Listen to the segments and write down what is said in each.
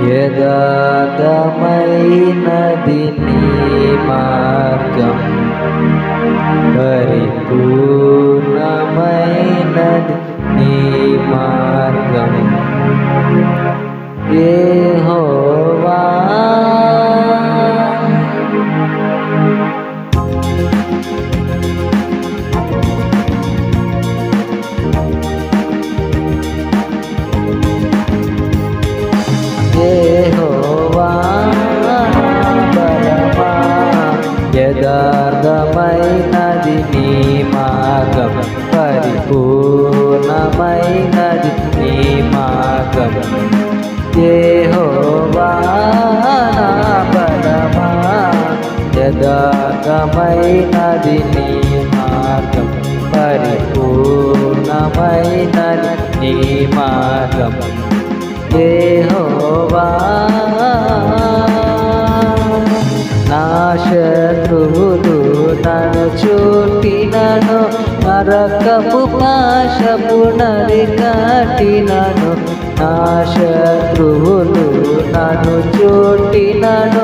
బలమా నీ మార్గం. పరిపూర్ణమైనది నీ మార్గం. యెహోవా యదార్థమైనది నీ మార్గం పరిపూర్ణమైనది నీ మార్గం. యెహోవా బలమా యదార్థమైనది నీ మార్గం పరిపూర్ణమైనది నీ మార్గం. యెహోవా నన్ను చూటినను నరకపు పాశపు నరికటినను నా శత్రువులు నన్ను చూటినను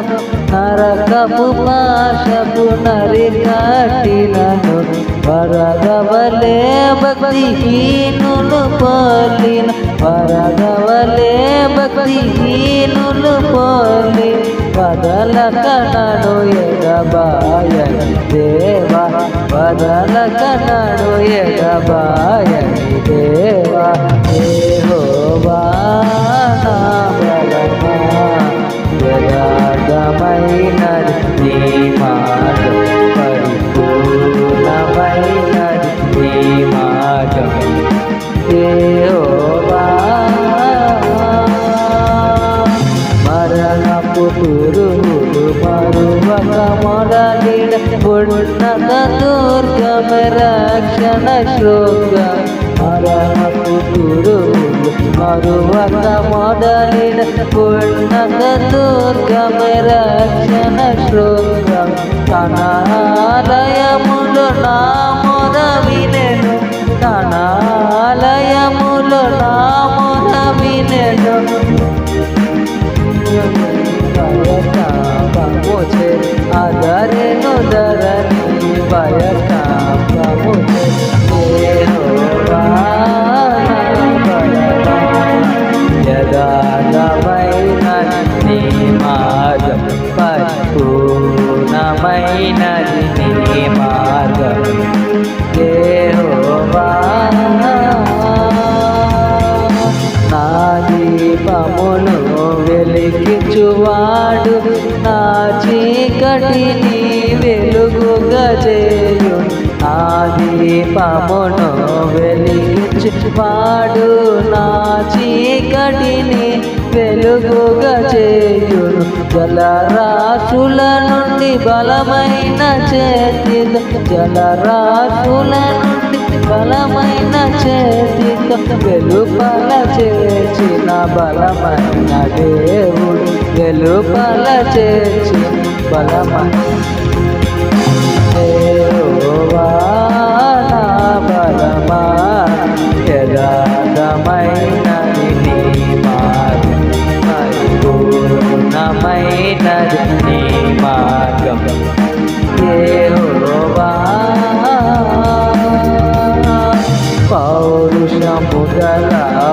నరకపు పాశపు నరికటినను వరగవలే భక్తిహీనులు పోలిన వరగవలే భక్తిహీనులు పోలి వదల కనడు ఎగబాయ దేవా వదల కనడు ఎగబాయ మొదలిన ఉన్నత దుర్గమ రక్షణ శృంగం తన ఆలయములు నా మొద వినెను తన ఆలయములు నా మొద వినెను చేయు. నా దీపమును వెలిగించువాడు నా చీకటిని వెలుగుగా చేయును. జలరాశుల నుండి బలమైన చేతితో జలరాశుల నుండి బలమైన చేతితో వెలుపల చేర్చిన బలమైన దేవుడు వెలుపల చేర్చి బలమైన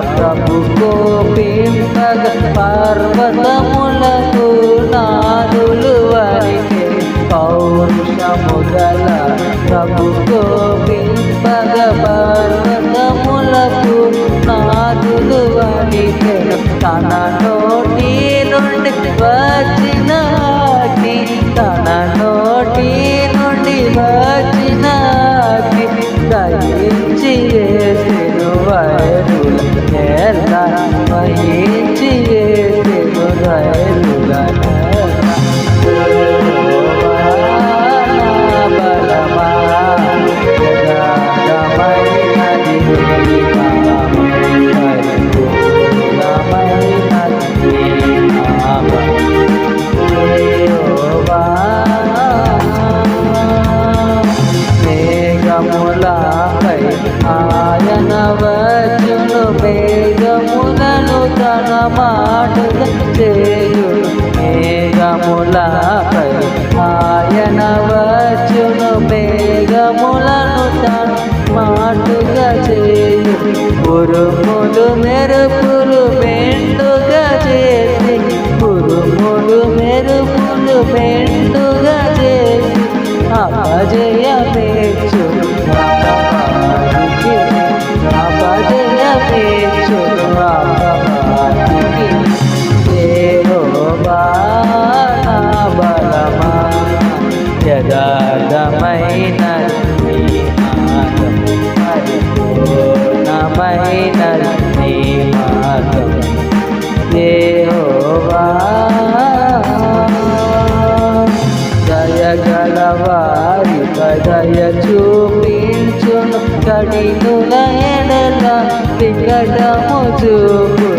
Prabu ku pinter Parbat mulai మేఘములపై ఆయన వచ్చును మేఘములను తన మాటుగా చేయు. ఉరుములు మెరుపులు మెండుగా చేసి ఉరుములు మెరుపులు మెండు యదార్థమైన మార్గం పరిపూర్ణమైన నీ మార్గం దేవోబా దయగలవారి దయ చూపించును కడినుల ఎడల వికటము చూపు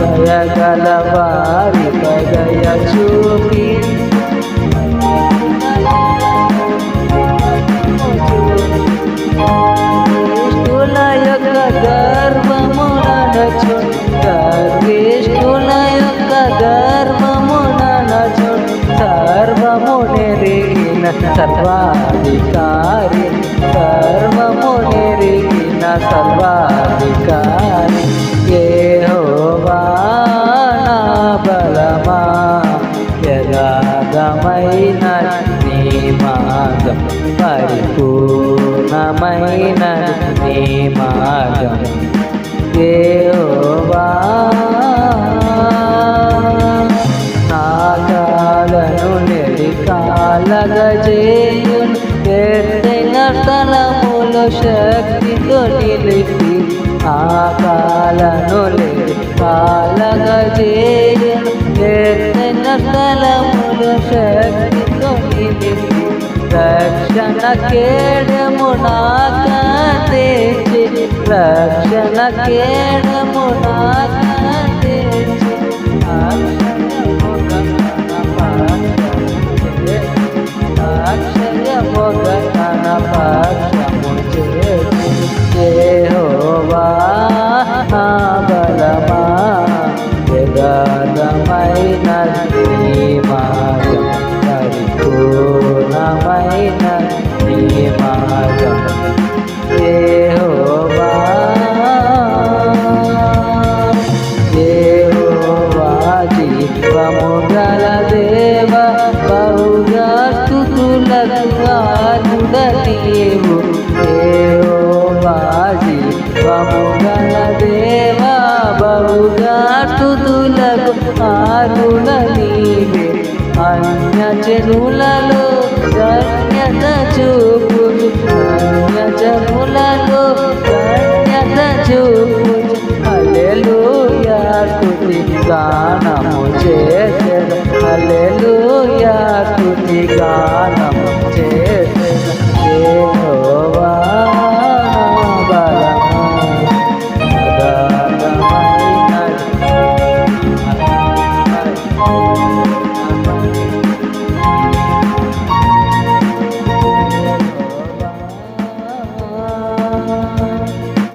దయగలవారి దయ చూపించు Thank you. కేడము నాకందేచి రక్షణ కేడము నాకందేచి నీవు యెహోవా జీవము గల బహుగా స్థుతులకు ఆనుడ నీవే అన్య చెరులలో ధన్యత చూ